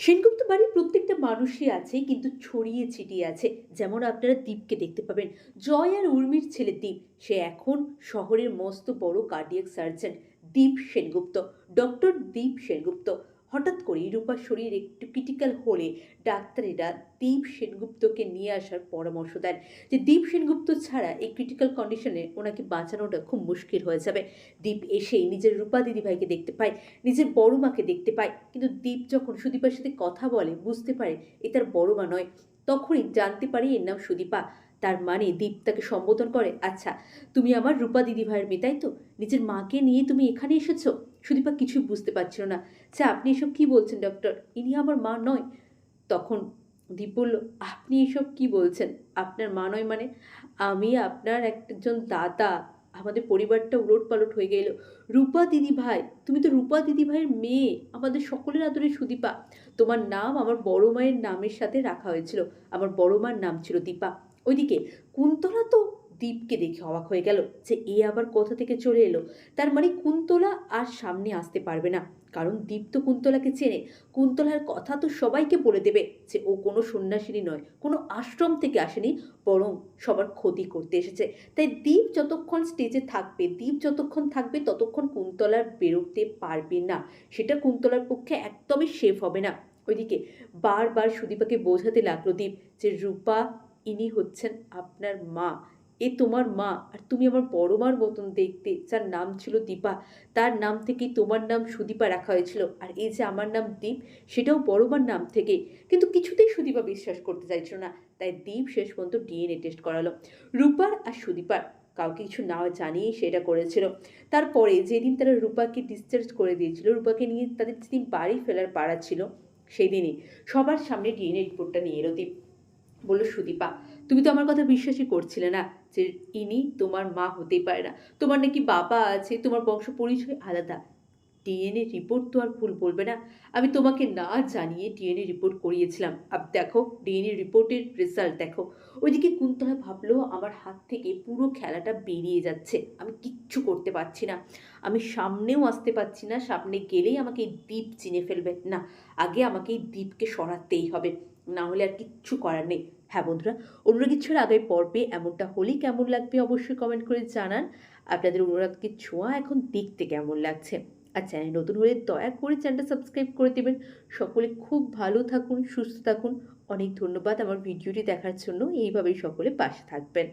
সেনগুপ্ত বাড়ির প্রত্যেকটা মানুষই আছে, কিন্তু ছড়িয়ে ছিটিয়ে আছে। যেমন আপনারা দীপকে দেখতে পাবেন। জয় আর উর্মির ছেলে দীপ সে এখন শহরের মস্ত বড় cardiac surgeon Deep Sengupta doctor Deep Sengupta. হঠাৎ করেই রূপার শরীর একটু ক্রিটিক্যাল হলে ডাক্তারেরা দীপ সেনগুপ্তকে নিয়ে আসার পরামর্শ দেন। যে দীপ সেনগুপ্ত ছাড়া এই ক্রিটিক্যাল কন্ডিশনে ওনাকে বাঁচানোটা খুব মুশকিল হয়ে যাবে। দীপ এসেই নিজের রূপা দিদিভাইকে দেখতে পায়, নিজের বড় মাকে দেখতে পায়। কিন্তু দীপ যখন সুদীপার সাথে কথা বলে, বুঝতে পারে এ তার বড় মা নয়। তখনই জানতে পারি এর নাম সুদীপা। তার মানে দীপ তাকে সম্বোধন করে আচ্ছা তুমি আমার রূপা দিদিভাইয়ের মেয়ে, তাই তো? নিজের মাকে নিয়ে তুমি এখানে এসেছ? সুদীপা কিছুই বুঝতে পারছিল না। আচ্ছা আপনি এসব কি বলছেন ডক্টর ইনি আমার মা নয়। তখন দীপ বলল, আপনি এসব কি বলছেন? আপনার মা নয় মানে? আমি আপনার একজন দাদা। আমাদের পরিবারটা উলট পালট হয়ে গেল। রূপা দিদি ভাই, তুমি তো রূপা দিদি ভাইয়ের মেয়ে। আমাদের সকলের আদরে সুদীপা। তোমার নাম আমার বড় মায়ের নামের সাথে রাখা হয়েছিল। আমার বড় মার নাম ছিল দীপা। ওইদিকে কুন্তলা তো দীপকে দেখে অবাক হয়ে গেল যে এ আবার কোথা থেকে চলে এলো। তার মানে কুন্তলা আর সামনে আসতে পারবে না। কারণ দীপ তো কুন্তলাকে চেনে। কুন্তলার কথা তো সবাইকে বলে দেবে যে ও কোনো সন্ন্যাসিনী নয়, কোনো আশ্রম থেকে আসেনি, বরং সবার ক্ষতি করতে এসেছে। তাই দীপ যতক্ষণ স্টেজে থাকবে, দীপ যতক্ষণ থাকবে ততক্ষণ কুন্তলার বেরোতে পারবে না। সেটা কুন্তলার পক্ষে একদমই সেফ হবে না। ওইদিকে বারবার সুদীপাকে বোঝাতে লাগল দীপ যে রূপা ইনি হচ্ছেন আপনার মা। এ তোমার মা। আর তুমি আমার বড় মার মতন দেখতে। যার নাম ছিল দীপা। তার নাম থেকেই তোমার নাম সুদীপা রাখা হয়েছিল। আর এই যে আমার নাম দীপ, সেটাও বড় মার নাম থেকে। কিন্তু কিছুতেই সুদীপা বিশ্বাস করতে চাইছিল না। তাই দীপ শেষ পর্যন্ত ডিএনএ টেস্ট করালো। রূপার আর সুদীপার কাউকে কিছু না জানিয়েই সেটা করেছিল। তারপরে যেদিন তারা রূপাকে ডিসচার্জ করে দিয়েছিল, রূপাকে নিয়ে তাদের যেদিন বাড়ি ফেলার পাড়া ছিল সেই দিনই সবার সামনে ডিএনএ রিপোর্টটা নিয়ে এলো দীপ। বলল, সুদীপা, তুমি তো আমার কথা বিশ্বাসই করছিলে না যে ইনি তোমার মা হতেই পারে না। তোমার নাকি বাবা আছে, তোমার বংশ পরিচয় আলাদা। ডিএনএ রিপোর্ট তো আর ভুল বলবে না। আমি তোমাকে না জানিয়ে ডিএনএ রিপোর্ট করিয়েছিলাম। আব দেখো ডিএনএ রিপোর্টের রেজাল্ট দেখো। ওইদিকে কুন্তলা ভাবলো, আমার হাত থেকে পুরো খেলাটা বেরিয়ে যাচ্ছে। আমি কিচ্ছু করতে পারছি না। আমি সামনেও আসতে পারছি না। সামনে গেলেই আমাকে এই দ্বীপ চিনে ফেলবে। না, আগে আমাকে এই দ্বীপকে সরাতেই হবে। না হলে আর কিচ্ছু করার নেই। হ্যাঁ বন্ধুরা অনুরাগীর আগামী পর্বে এমনটা হলেই কেমন লাগবে অবশ্যই কমেন্ট করে জানান। আপনাদের অনুরাগকে ছোঁয়া এখন দেখতে কেমন লাগছে। আর চ্যানেল নতুন হলে দয়া করে চ্যানেলটা সাবস্ক্রাইব করে দেবেন। সকলে খুব ভালো থাকুন, সুস্থ থাকুন। অনেক ধন্যবাদ আমার ভিডিওটি দেখার জন্য। এইভাবেই সকলে পাশে থাকবেন।